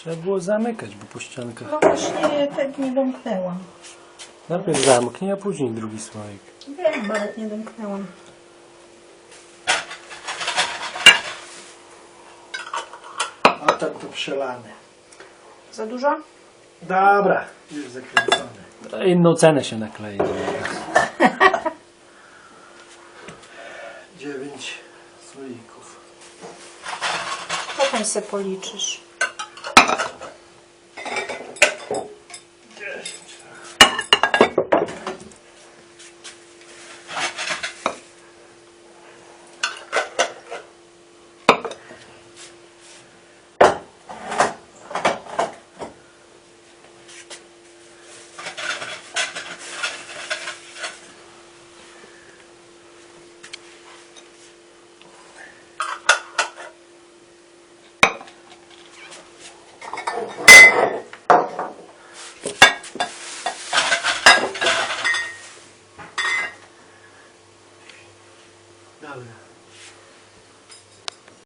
Trzeba było zamykać, bo po ściankach. No właśnie tak nie domknęłam. Najpierw zamknij, a później drugi słoik. Wiem, ale nie domknęłam. A tam to przelane. Za dużo? Dobra, już zakręcone. Inną cenę się naklei. Dziewięć słoików. Potem se policzysz. Dobra.